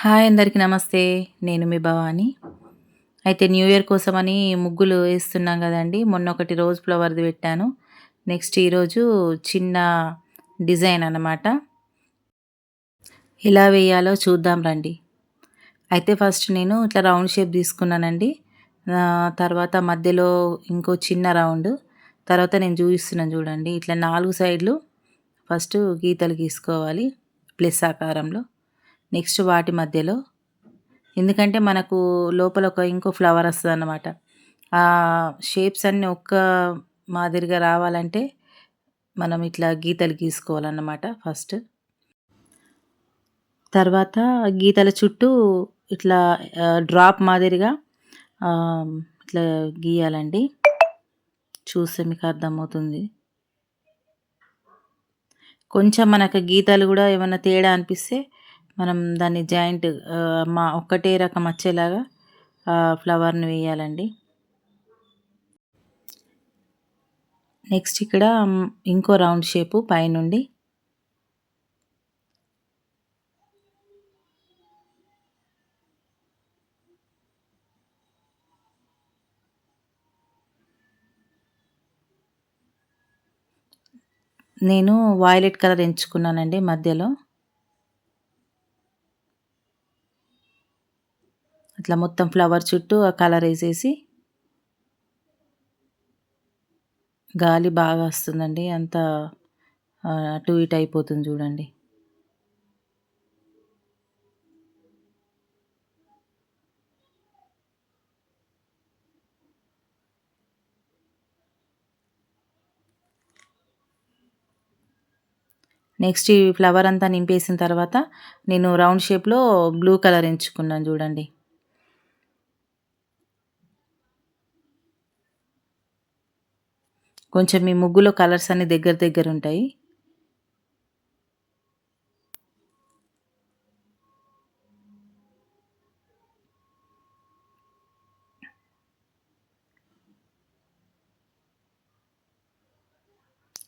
Hi అందరికీ నమస్తే. నేను మీ భవాని. అయితే న్యూ ఇయర్ కోసమని ముగ్గులు వేస్తున్నాం కదండి. మొన్న ఒకటి రోజ్ ఫ్లవర్ది పెట్టాను. నెక్స్ట్ ఈరోజు చిన్న డిజైన్ అన్నమాట. ఎలా వేయాలో చూద్దాం రండి. అయితే ఫస్ట్ నేను ఇట్లా రౌండ్ షేప్ తీసుకున్నానండి. తర్వాత మధ్యలో ఇంకో చిన్న రౌండ్. తర్వాత నేను చూపిస్తున్నాను చూడండి. ఇట్లా నాలుగు సైడ్లు ఫస్ట్ గీతలు గీసుకోవాలి. ప్లస్ ఆకారంలో. నెక్స్ట్ వాటి మధ్యలో. ఎందుకంటే మనకు లోపల ఒక ఇంకో ఫ్లవర్ వస్తుంది అన్నమాట ఆ షేప్స్ అన్నీ ఒక్క మాదిరిగా రావాలంటే మనం ఇట్లా గీతలు గీసుకోవాలన్నమాట ఫస్ట్. తర్వాత గీతల చుట్టూ ఇట్లా డ్రాప్ మాదిరిగా ఇట్లా గీయాలండి. చూస్తే మీకు అర్థమవుతుంది. కొంచెం మనకు గీతలు కూడా ఏమైనా తేడా అనిపిస్తే మనం దాన్ని జాయింట్ మా ఒక్కటే రకం వచ్చేలాగా ఫ్లవర్ని వేయాలండి. నెక్స్ట్ ఇక్కడ ఇంకో రౌండ్ షేపు పైనుండి. నేను వాయిలెట్ కలర్ ఎంచుకున్నానండి మధ్యలో. అట్లా మొత్తం ఫ్లవర్ చుట్టూ ఆ కలర్ వేసేసి గాలి బాగా వస్తుందండి. అంత అటు ఇటు అయిపోతుంది చూడండి. నెక్స్ట్ ఈ ఫ్లవర్ అంతా నింపేసిన తర్వాత నేను రౌండ్ షేప్లో బ్లూ కలర్ ఎంచుకున్నాను చూడండి. కొంచెం మీ ముగ్గులో కలర్స్ అన్ని దగ్గర దగ్గర ఉంటాయి.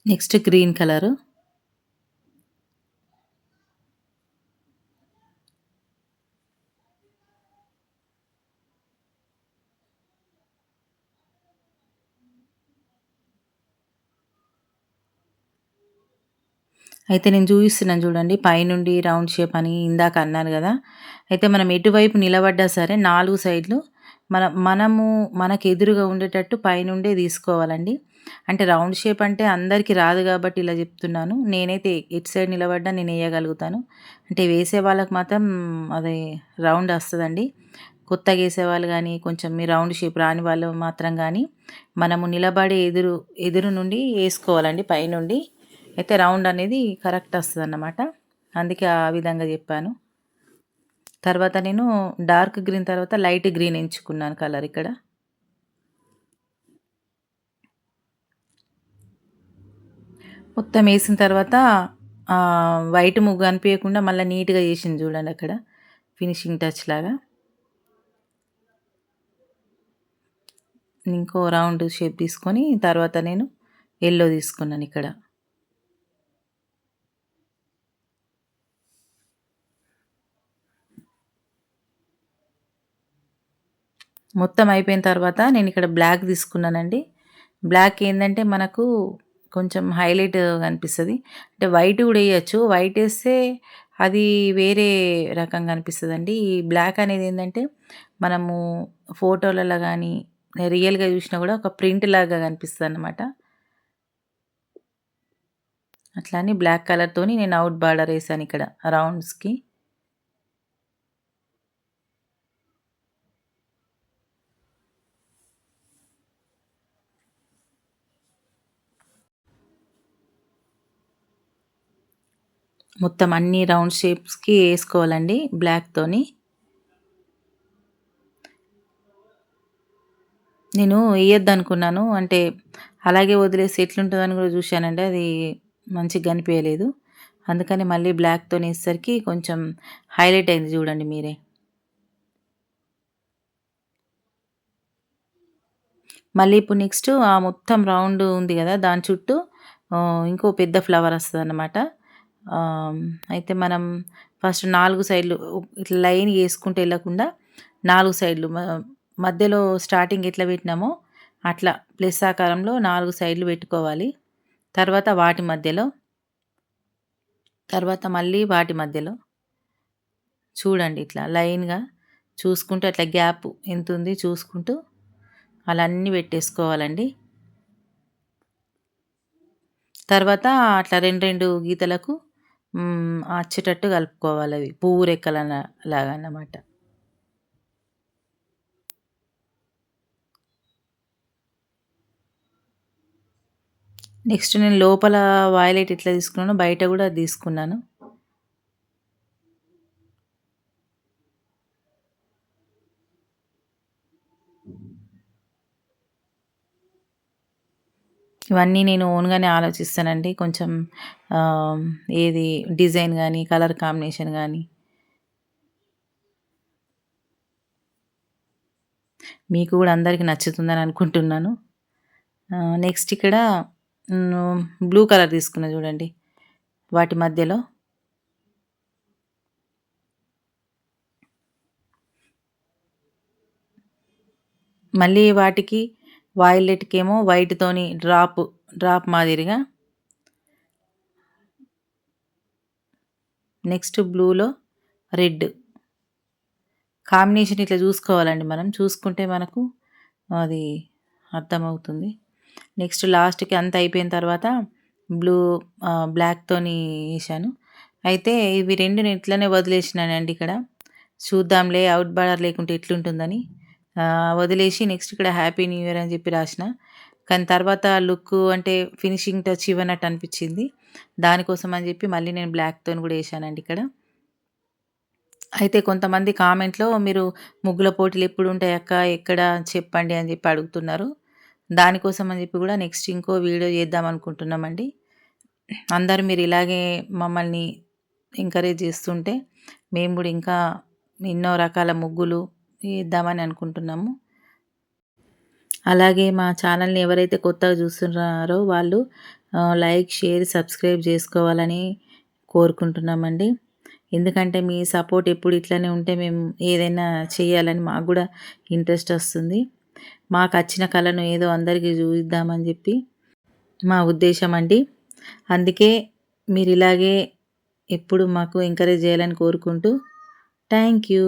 Next green colour. అయితే నేను చూపిస్తున్నాను చూడండి పైనుండి రౌండ్ షేప్ అని ఇందాక అన్నాను కదా. అయితే మనం ఎటువైపు నిలబడ్డా సరే నాలుగు సైడ్లు మన మనము మనకు ఎదురుగా ఉండేటట్టు పైనుండే తీసుకోవాలండి. అంటే రౌండ్ షేప్ అంటే అందరికీ రాదు కాబట్టి ఇలా చెప్తున్నాను. నేనైతే ఎటు సైడ్ నిలబడ్డా నేను వేయగలుగుతాను. అంటే వేసే వాళ్ళకి మాత్రం అది రౌండ్ వస్తుందండి. కొత్తగా వేసేవాళ్ళు కానీ కొంచెం మీ రౌండ్ షేప్ రాని వాళ్ళు మాత్రం కానీ మనము నిలబడే ఎదురు ఎదురు నుండి వేసుకోవాలండి పైనుండి. అయితే రౌండ్ అనేది కరెక్ట్ వస్తుంది అన్నమాట అందుకే ఆ విధంగా చెప్పాను. తర్వాత నేను డార్క్ గ్రీన్ తర్వాత లైట్ గ్రీన్ ఎంచుకున్నాను కలర్ ఇక్కడ. మొత్తం వేసిన తర్వాత వైట్ ముగ్గు అనిపించకుండా మళ్ళీ నీట్గా చేసింది చూడండి అక్కడ. ఫినిషింగ్ టచ్ లాగా. ఇంకో రౌండ్ షేప్ తీసుకొని తర్వాత నేను ఎల్లో తీసుకున్నాను ఇక్కడ. మొత్తం అయిపోయిన తర్వాత నేను ఇక్కడ బ్లాక్ తీసుకున్నానండి. బ్లాక్ ఏంటంటే మనకు కొంచెం హైలైట్ కనిపిస్తుంది. అంటే వైట్ కూడా వేయచ్చు. వైట్ వేస్తే అది వేరే రకంగా అనిపిస్తుంది అండి ఈ బ్లాక్ అనేది ఏంటంటే మనము ఫోటోలలో కానీ రియల్గా చూసినా కూడా ఒక ప్రింట్ లాగా కనిపిస్తుంది అనమాట అట్లా అని బ్లాక్ కలర్తోని నేను అవుట్ బార్డర్ వేసాను ఇక్కడ రౌండ్స్కి మొత్తం అన్ని రౌండ్ షేప్స్కి వేసుకోవాలండి బ్లాక్తోని నేను వేయొద్దు అనుకున్నాను అంటే అలాగే వదిలేసి ఎట్లుంటుందని కూడా చూశానండి అది మంచిగా కనిపించలేదు. అందుకని మళ్ళీ బ్లాక్తో వేసేసరికి కొంచెం హైలైట్ అయింది చూడండి మీరే. మళ్ళీ ఇప్పుడు నెక్స్ట్ ఆ మొత్తం రౌండ్ ఉంది కదా దాని చుట్టూ ఇంకో పెద్ద ఫ్లవర్ వస్తుంది అన్నమాట అయితే మనం ఫస్ట్ నాలుగు సైడ్లు ఇట్లా లైన్ వేసుకుంటూ వెళ్ళకుండా నాలుగు సైడ్లు మధ్యలో స్టార్టింగ్ ఎట్లా పెట్టినామో అట్లా ప్లస్ ఆకారంలో నాలుగు సైడ్లు పెట్టుకోవాలి. తర్వాత వాటి మధ్యలో తర్వాత మళ్ళీ వాటి మధ్యలో. చూడండి ఇట్లా లైన్గా చూసుకుంటూ అట్లా గ్యాప్ ఎంత ఉంది చూసుకుంటూ అలా అన్నీ పెట్టేసుకోవాలండి. తర్వాత అట్లా రెండు రెండు గీతలకు అచ్చేటట్టు కలుపుకోవాలి అవి. పువ్వు రెక్కల లాగా అన్నమాట నెక్స్ట్ నేను లోపల వాయిలెట్ ఎట్లా తీసుకున్నాను బయట కూడా తీసుకున్నాను. ఇవన్నీ నేను ఓన్గానే ఆలోచిస్తానండి. కొంచెం ఏది డిజైన్ కానీ కలర్ కాంబినేషన్ కానీ మీకు కూడా అందరికీ నచ్చుతుందని అనుకుంటున్నాను. నెక్స్ట్ ఇక్కడ బ్లూ కలర్ తీసుకున్నా చూడండి. వాటి మధ్యలో. మళ్ళీ వాటికి వాయిలెట్కి ఏమో వైట్తోని డ్రాప్ డ్రాప్ మాదిరిగా. నెక్స్ట్ బ్లూలో రెడ్. కాంబినేషన్ ఇట్లా చూసుకోవాలండి మనం. చూసుకుంటే మనకు అది అర్థమవుతుంది. నెక్స్ట్ లాస్ట్కి అంత అయిపోయిన తర్వాత బ్లూ బ్లాక్తోని వేసాను అయితే ఇవి రెండు నేను ఇట్లనే వదిలేసినానండి ఇక్కడ. చూద్దాంలే అవుట్ బార్డర్ లేకుంటే ఎట్లుంటుందని. వదిలేసి నెక్స్ట్ ఇక్కడ హ్యాపీ న్యూ ఇయర్ అని చెప్పి రాసిన. కానీ తర్వాత లుక్ అంటే ఫినిషింగ్ టచ్ ఇవ్వనట్టు అనిపించింది. దానికోసం అని చెప్పి మళ్ళీ నేను బ్లాక్తో కూడా వేసానండి ఇక్కడ. అయితే కొంతమంది కామెంట్లో మీరు ముగ్గుల పోటీలు ఎప్పుడు ఉంటాయి అక్క? ఎక్కడ? చెప్పండి అని చెప్పి అడుగుతున్నారు. దానికోసం అని చెప్పి కూడా నెక్స్ట్ ఇంకో వీడియో చేద్దాం అనుకుంటున్నామండి. అందరూ మీరు ఇలాగే మమ్మల్ని ఎంకరేజ్ చేస్తుంటే మేము కూడా ఇంకా ఎన్నో రకాల ముగ్గులు ఇద్దామని అనుకుంటున్నాము. అలాగే మా ఛానల్ని ఎవరైతే కొత్తగా చూస్తున్నారో వాళ్ళు లైక్ షేర్ సబ్స్క్రైబ్ చేసుకోవాలని కోరుకుంటున్నామండి. ఎందుకంటే మీ సపోర్ట్ ఎప్పుడు ఇట్లానే ఉంటే మేము ఏదైనా చేయాలని మాకు కూడా ఇంట్రెస్ట్ వస్తుంది. మాకు వచ్చిన కళను ఏదో అందరికీ చూద్దామని చెప్పి మా ఉద్దేశం అండి. అందుకే మీరు ఇలాగే ఎప్పుడు మాకు ఎంకరేజ్ చేయాలని కోరుకుంటూ థ్యాంక్ యూ.